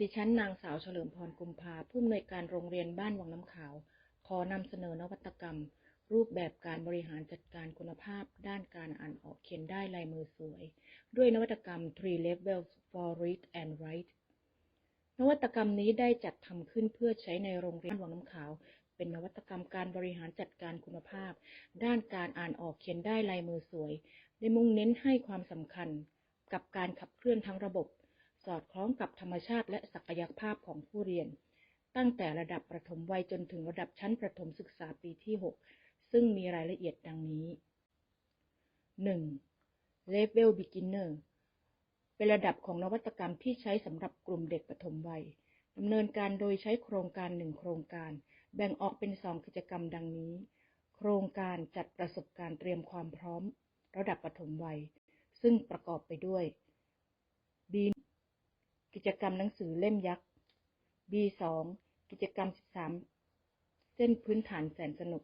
ดิฉันนางสาวเฉลิมพรกุมภาผู้อำนวยการโรงเรียนบ้านวังน้ำขาว ขอนำเสนอนวัตกรรม รูปแบบการบริหารจัดการคุณภาพ ด้านการอ่านออกเขียนได้ลายมือสวย ด้วยนวัตกรรม Three Levels for Read and Write นวัตกรรมนี้ได้จัดทำขึ้นเพื่อใช้ในโรงเรียนวังน้ำขาว เป็นนวัตกรรมการบริหารจัดการคุณภาพ ด้านการอ่านออกเขียนได้ลายมือสวย ได้มุ่งเน้นให้ความสำคัญ กับการขับเคลื่อนทั้งระบบ สอดคล้องกับธรรมชาติและศักยภาพของผู้เรียน ตั้งแต่ระดับประถมวัยจนถึงระดับชั้นประถมศึกษาปีที่ 6 ซึ่งมีรายละเอียดดังนี้ 1. Level Beginner เป็นระดับของนวัตกรรมที่ใช้สำหรับกลุ่มเด็กปฐมวัยดำเนินการโดยใช้โครงการหนึ่งโครงการ แบ่งออกเป็นสองกิจกรรมดังนี้ โครงการจัดประสบการณ์เตรียมความพร้อม ระดับปฐมวัย ซึ่งประกอบไปด้วย จกรรมหนังสือเล่มยักษ์ B2 กิจกรรม 13 เส้นพื้นฐานแสนสนุก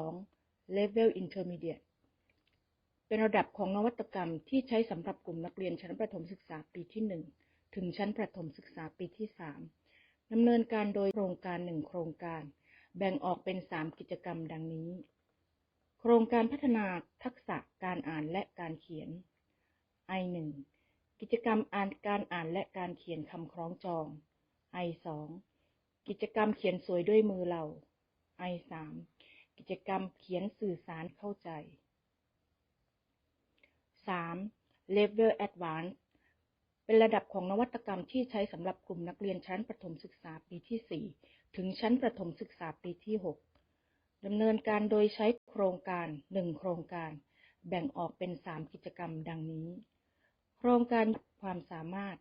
2. Level Intermediate เป็นระดับของนวัตกรรมที่ใช้สำหรับกลุ่มนักเรียนชั้นประถมศึกษาปีที่ 1 ถึงชั้นประถมศึกษาปีที่ 3ดำเนินการโดยโครงการหนึ่งโครงการ แบ่งออกเป็น 3 กิจกรรมดังนี้ โครงการพัฒนาทักษะการอ่านและการเขียน I1 กิจกรรมอ่านการอ่านและการเขียนคำคล้องจอง I2 กิจกรรมเขียนสวยด้วยมือเรา I3 กิจกรรมเขียนสื่อสารเข้าใจ 3. Level Advanced เป็นระดับของนวัตกรรมที่ใช้สำหรับกลุ่มนักเรียนชั้นประถมศึกษาปีที่ 4 ถึงชั้นประถมศึกษาปีที่ 6ดำเนินการโดยใช้โครงการ 1 โครงการ แบ่งออกเป็น 3 กิจกรรมดังนี้ โครงการความสามารถ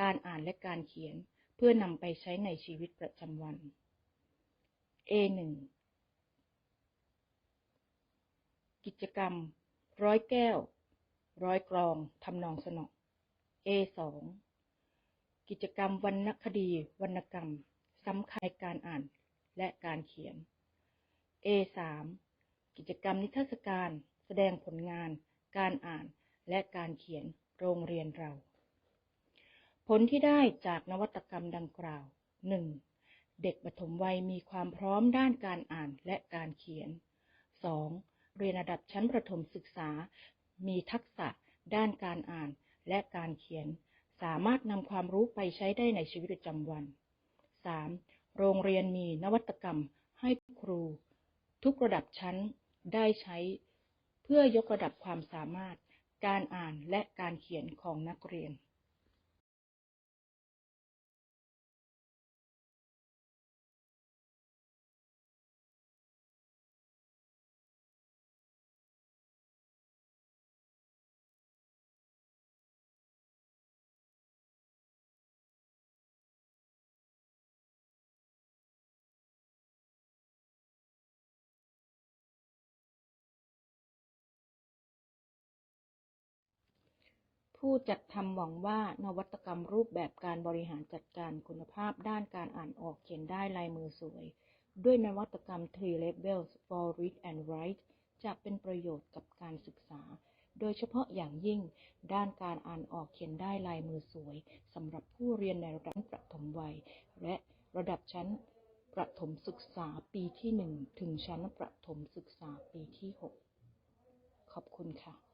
การอ่านและการเขียน เพื่อนำไปใช้ในชีวิตประจำวัน A1 กิจกรรม ร้อยแก้ว ร้อยกรองทำนองสนอ A2 กิจกรรมวรรณคดี วรรณกรรมสำคัญการอ่านและการเขียน A3 กิจกรรมนิทรรศการ แสดงผลงาน การอ่านและการเขียน โรงเรียนเรา ผลที่ได้จากนวัตกรรมดังกล่าว 1. เด็กปฐมวัยมีความพร้อมด้านการอ่านและการเขียน 2. เรียนระดับชั้นประถมศึกษา มีทักษะด้านการอ่านและการเขียน สามารถนำความรู้ไปใช้ได้ในชีวิตประจำวัน 3. โรงเรียนมีนวัตกรรมให้ครู ทุกระดับชั้นได้ใช้ เพื่อยกระดับความสามารถ การอ่านและการเขียนของนักเรียน ผู้จัดทำหวังว่านวัตกรรมรูปแบบการบริหารจัดการคุณภาพด้านการอ่านออกเขียนได้ลายมือสวย ด้วยนวัตกรรม Three Levels for Read and Write จะเป็นประโยชน์กับการศึกษา โดยเฉพาะอย่างยิ่ง ด้านการอ่านออกเขียนได้ลายมือสวยสำหรับผู้เรียนในระดับประถมวัย และระดับชั้นประถมศึกษาปีที่ 1 ถึงชั้นประถมศึกษาปีที่ 6 ขอบคุณค่ะ